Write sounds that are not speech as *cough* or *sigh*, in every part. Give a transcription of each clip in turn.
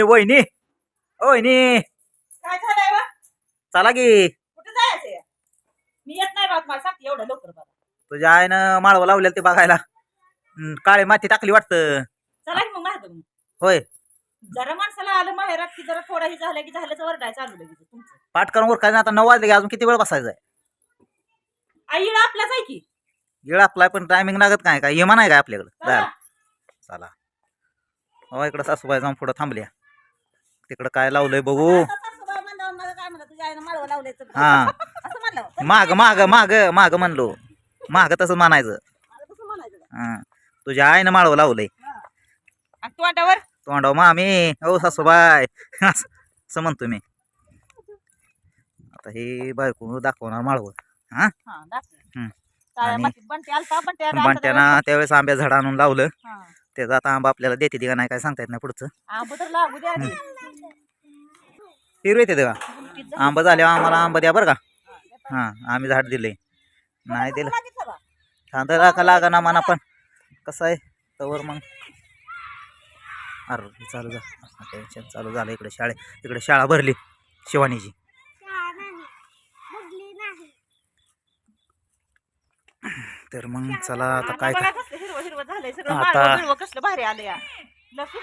वहिनी. वहिनी. काय झालंय? चला की. कुठं जायचंय मी येत नाही बात मला सांगते एवढं लवकर बघा. तुझ्या आईनं माळवं लावलेलं ते बघायला. हं, काळी माती टाकली वाटतं. चला की मग माहिती होय. जरा माणसाला आलं माहेरात की जरा थोडा हे झालं की झालं तर वरडाय चालू लगेच तुमचं. पाटकन वर काय आता नऊ वाजले की अजून किती वेळ बसायचं आहे आई आपलाच आहे की. येळ आपलाय पण टायमिंग लागत काय काय? येमा नाही काय आपल्याकडं? चला. हो इकडं सासूबाई जाऊन पुढं थांबल्या. तिकडं काय लावलंय बघू. हा. माग माग माग माग म्हणलो. माग तसं म्हणायचं? हं. तुझ्या आईनं माळवं लावलंय. तोंडावर? तोंडाव मामी. हो सासूबाई. असं असं म्हणतो मी. आता हे बायको दाखवणार माळवं. हा? बंट्यानं त्यावेळेस आंब्या झाड आणून लावलं. त्याचा आता आंबा आपल्याला देते का नाही काय सांगता येत नाही पुढचं. लागू. हिरवे येते जा. आंबा झाल्यावर आम्हाला आंबा द्या बरं का? हां आम्ही झाड दिले. नाही दिलं. लागितलं बा. खांदा का लागा ना म्हणा पण. कसं आहे? तवर मग. अरे चालू झालं टेन्शन चालू झालं. इकडे शाळे इकडे शाळा भरली शिवानीची. तर मग चला आता काय काय आता- लसूण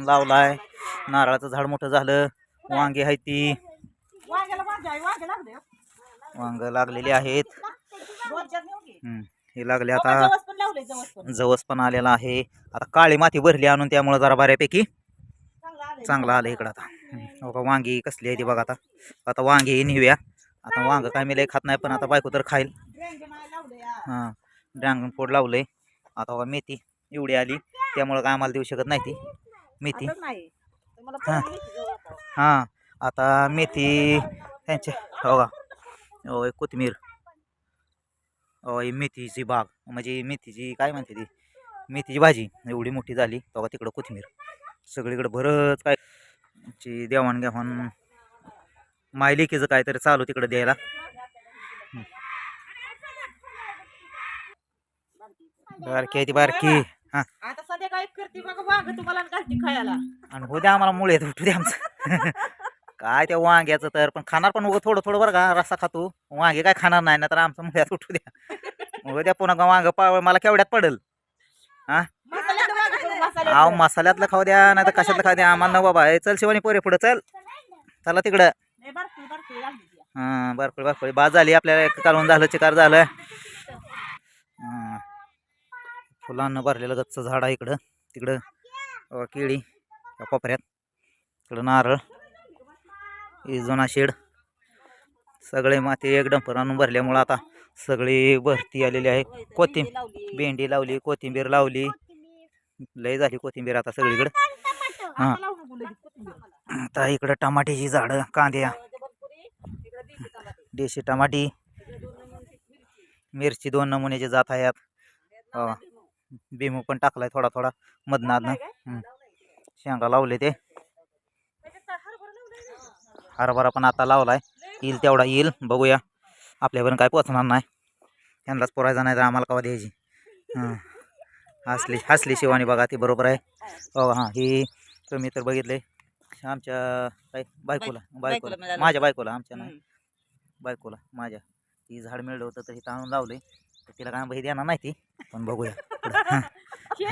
हे लावलंय नारळाचं झाड मोठं झालं. वांगी आहे ती. वांगे हो. वांग लागलेली आहेत. हे लागले हो, आता जवस पण लावलंय जवस पण. आलेला आहे. आता काळी माती भरली आणून त्यामुळं जरा बऱ्यापैकी चांगलं आलं इकडं आता. हो का वांगी कसली आहे ती बघा आता. आता वांगी नेऊया. आता वांग काय मी लय खात नाही पण आता बायको तर खाईल. हां ड्रॅगन फ्रूट लावलंय. आता बघा मेथी. एवढी आली त्यामुळं काय आम्हाला देऊ शकत नाही ती. मेथी. हा. हां. आता मेथी त्यांच्या हो का? हो हे कोथिंबीर. हो ही मेथीची बाग. म्हणजे मेथीची काय म्हणते ती? मेथीची भाजी. एवढी मोठी झाली. बघा तिकडं कोथिंबीर. सगळीकडे भरत काय? ची देवाणघेवाण लेकीचं काहीतरी चालू तिकडं द्यायला. बारकी आहे ती बारकी. हां. आता सध्या काय करते बघा वांग तुम्हाला घालते खायला. आणि हो द्या आम्हाला मुळे उठू द्या आमचं. *laughs* काय त्या वांग्याचं तर पण खाणार पण उगं थोडं थोडं बरं का रस्सा खातो. वांगे काय खाणार नाही ना तर आमचं मुळ्यात उठू द्या. उद्या पुन्हा वांग पाव मला केवढ्यात पडेल? हा? मसाल्यात आव मसाल्यात. मसाल्यातलं. खाऊ द्या नाही तर कशातलं खाऊ द्या. आम्हाला ना बाबा. हे चल शिवानी पोरे पुढं चल. चला तिकडं. बारकी बारकी लागली ती. हां बाद झाली आपल्याला एक कालवून झालं चिकार झालं. हां. फुलांना भरलेलं गच्च झाड आहे इकडं. तिकडं केळी कोपऱ्यात इकडं नारळ ही जुना शेड. सगळे माती एक डंपर आणून भरल्यामुळं आता सगळी भरती आलेली आहे. कोथिं भेंडी लावली कोथिंबीर लावली. लय झाली कोथिंबीर आता सगळीकडं. हां. आता इकडं टमाट्याची झाडं कांद्या. देशी टमाटी. मिरची दोन नमुन्याची जात आहेत. बिमू पण टाकलाय थोडा थोडा मधनातनं हं. शेंगा लावले ते. काय हरभरा पण आता लावलाय. येईल तेवढा येईल. बघूया. आपल्यापर्यंत काय पोचणार नाही. त्यांनाच पोरायचा नाही तर आम्हाला कवा द्यायची? हां. हसली हसली शिवानी बघा ती बरोबर आहे. हो. हां ही तुम्ही तर बघितले आमच्या काय? बायकोला बायकोला. माझ्या बायकोला आमच्या नाही. बायकोला माझ्या. ती झाड मिळलं होतं तर इथं आणून लावलंय. तर तिला काय बही देणार नाही ती. पण बघूया. हां. हे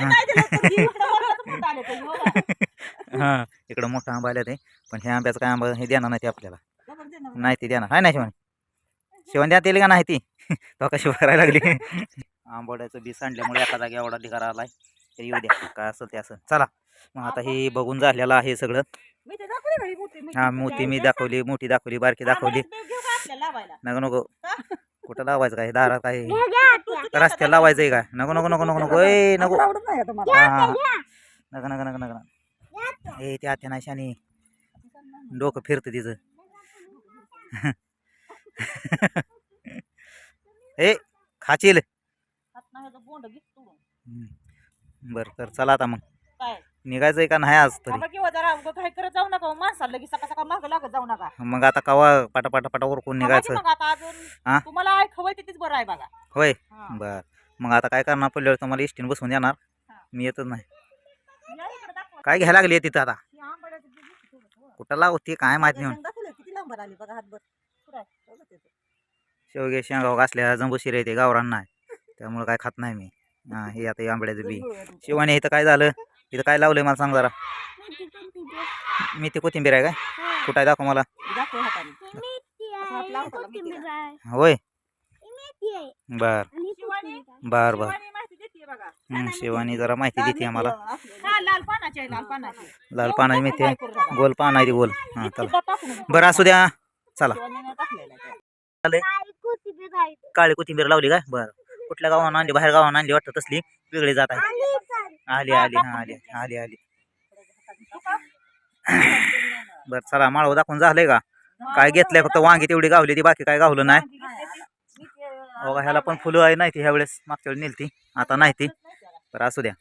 *laughs* इकडं मोठा आंबा आला ते पण हे आंब्याचं काय आंबा हे देणार नाही ते आपल्याला. नाही ती देणार. आहे ना शिवण शिवण द्या दिली का नाही ती? तो कशी भरायला लागली. *laughs* आंबोड्याचं बी सांडल्यामुळे एका जागी एवढा ढिगारा आलाय. तर येऊ द्या. काय असेल ते असं चला. मग आता हे बघून झालेलं आहे सगळं. हा मोठी मी दाखवली मोठी दाखवली बारकी दाखवली? नको नको? कुठं लावायचं काय? दारात काय? रस्त्याला लावायचंय काय? नको नको नको नको नको. ए नको? हा. नका नका नका नका. ए ते आत्या नाही शानी डोकं फिरतं तिचं. ए खाचील. बरं तर चला आता मग. निघायचंय का नाही आज तरी? किंवा जरा काही करत जाऊ नका मग माणसाला लगेच सकाळ सकाळ मागं लागत जाऊ नका. मग आता कवा पाटा पाटा पाटा उरकून बघा की निघायचं? मग आता अजून. हा? तुम्हाला ऐक हवंय तिथेच बरं आहे बघा. होय? हा. बर. मग आता काय करणार? पडल्यावर तुम्हाला इष्टीन बसवून देणार. हा. मी येतच नाही. या इकडं दाखवा. काय घ्यायला लागली तिथं आता? ही आंबाड्याचं. कुठं लावते? काय माहीत नाही. दाखवलं किती लांबर आली बघा हातभर. पुढं आहे. बघा तिथं. शेवगे शेंगाव असल्या जंबूशिर येते गावरान नाही. त्यामुळे काय खात नाही मी. हा हे आता हे आंबड्याचं बी. शिवानी इथं काय झालं? इथं काय लावलंय मला सांग जरा. मी ते कोथिंबीर आहे काय? कुठं आहे? दाखव मला? होय. बर. शिवानी? बर बर. शिवानी माहिती देते बघा. शिवानी जरा माहिती देते आम्हाला. हा लाल पानाची आहे लाल पानाची. लाल पानाची मेथी आहे. गोल पान आहे ती गोल. हां चला. बरं असू द्या. चला. काळी कोथिंबीर लावली काय? बरं. कुठल्या गावानं आणली बाहेर गावानं आणली वाटतं तसली. वेगळी जात आहे. आली आली हा आली आली आली. *laughs* बरं चला माळव दाखवून झालंय का? काय घेतलंय फक्त वांगी तेवढी गावली ती बाकी काय गावलं नाही. बघा ह्याला पण फुलं आहे नाही ती ह्या वेळेस मागच्या वेळी नेलती आता नाही ती. तर असू द्या.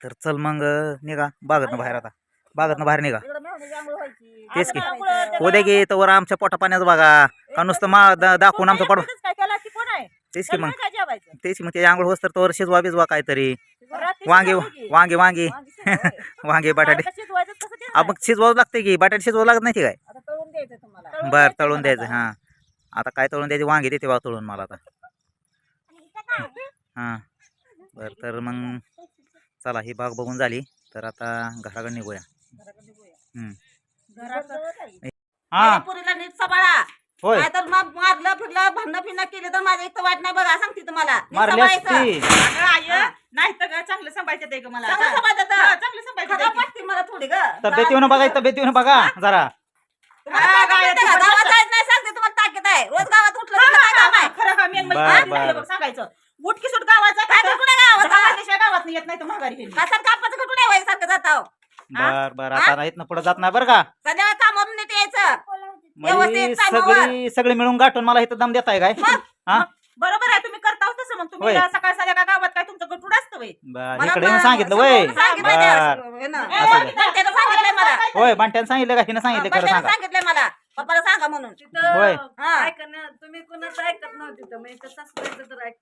तर चल मग निघा बागतनं बाहेर आता. बागतनं बाहेर निघा. तेच की. उद्या की तर आमच्या पोटा पाण्याचं बघा. का नुसतं मा दाखवून आमचं पड कोण काय त्याला ती कोण आहे तेच की मग. काय जेवायचं? तेच की मग ते आंघोळ होस तर तोवर शिजवा बिजवा काहीतरी. रात्री वांगे. वांगे वांगे. वांगी. *laughs* वांगे बटाटे. वांगं शिजवायचं कसं ते आ, मग शिजवावं लागते की. बटाटे शिजवावं लागत नाही की काय? आता तळून द्यायचं तुम्हाला. बर तळून द्यायचं हा. आता काय तळून द्यायचे? वांगे देते बा तळून मला आता. हा. बर तर मग चला ही बाग बघून झाली. तर आता घराकडे निघूया. हम्म. घरात हा. पुरीला होय. नाहीतर मग मारलं फिरलं भांडणं फिरणं केलं तर माझं एक तर वाट नाही बघा सांगते तुम्हाला. नीट मारली सांभाळायचं. असती. अगं, आई, आय नाही तर काय चांगलं सांभाळते ते ग मला चांगलं आता. हा, चांगलं सांभाळते खराब ते. वाटते मला थोडी ग. बघा बघा जरा. तुम्हाला हा, ताकद गाय, येते. का? तू पण गावात. जायचं नाही सांगते तुम्हाला ताकद आहे. रोज गावात उठलं की काय काम आहे? खरं का मेन बर, काय बर. बघ सांगायचं. उठकी सुट काय तर कुठे गावात? येत नाही तर माघारी गेली कसं कापाचं कुठून आहे? वय सारखं जात आहो. बर बर आता इथनं पुढे जात नाही बरं का. म्हणजे व्यवस्थित. सगळी सगळे मिळून गाठून मला इथं दम देताय काय? हा? बरोबर आहे तुम्ही करता हो तसं मग. तुम्ही होय. सकाळ संध्याकाळ गावात काय तुमचं गटूड असतं वय बर मला इकडे पण सांगितलं वय. समोरून सांगितलंय बर. हे ना. असं त्यानं मला. होय बांट्यानं सांगितलं का? हिनं सांगितलं खरं सांगा. सांगितलंय मला. पप्पाला सांगा म्हणून. होय. हा. तुम्ही कोणाचं ऐकत नव्हती तर मी तर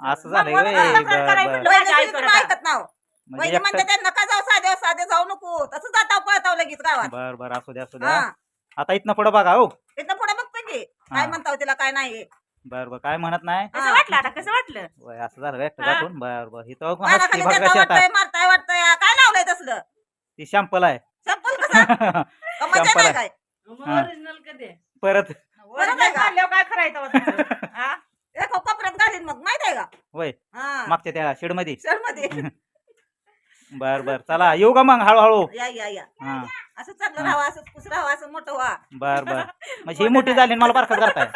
असं झालंय मग वय. मला तक्रार बर करायला बर. म्हटलं. वहिनी माझ्या तुम्ही आईकडे ऐकत नाव. म्हणजे वहिनी म्हणते एकटं- ते नका जाऊ साधे साधे जाऊ नको? तसं जाता पळताव लगेच गावात. बर बर. असू द्या असू द्या. हा. आता इथनं पुढे बघा हो. इथं पुढे बघतो की हा. काय म्हणताव तिला काय नाही बर बर काय म्हणत नाही? कसं वाटलं आता? कसं वाटलं? वय असं झालं एकटं हा? गाठून? बर बर. इथं मला हसती खाली बघा देता कशी आता वाटतंय मारताय वाटतंय. काय लावलंय तसलं? ती शॅम्पल आहे. चप्पल कसं? का मजा चंपल नाही आहे. काय? हा. परत. काय करायचं? *laughs* हा? घालीन मग माहीत आहे का? वय हा. मागच्या त्या शेडमध्ये शहरमध्ये *laughs* बर बर. चला येऊ का मग हळूहळू? या या या. हा. असं चांगलं राहावं असं खुश राहावं असं मोठं व्हा. बर बर. म्हणजे ही मोठी झाली आणि मला बारका करताय.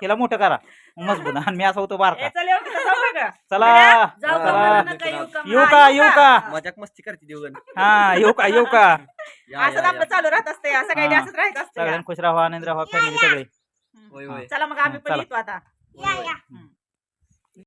तिला मोठं करा. मजबूत आणि मी असं होतो बारका. चल येऊ की, जाऊ का गं? चला जाऊ का? चला नका येऊ का? येऊ हा, का येऊ का. मजाक मस्ती करते देवगण. हा येऊ का येऊ का. या, असंच या, आपलं या. चालू राहत असते सगळ्यांनी हा. असंच राहत असते सगळ्यांना खुश राहा आनंद राहा फॅमिली सगळे. होय होय. चला मग आम्ही पण चला. येतो आता. हम्म.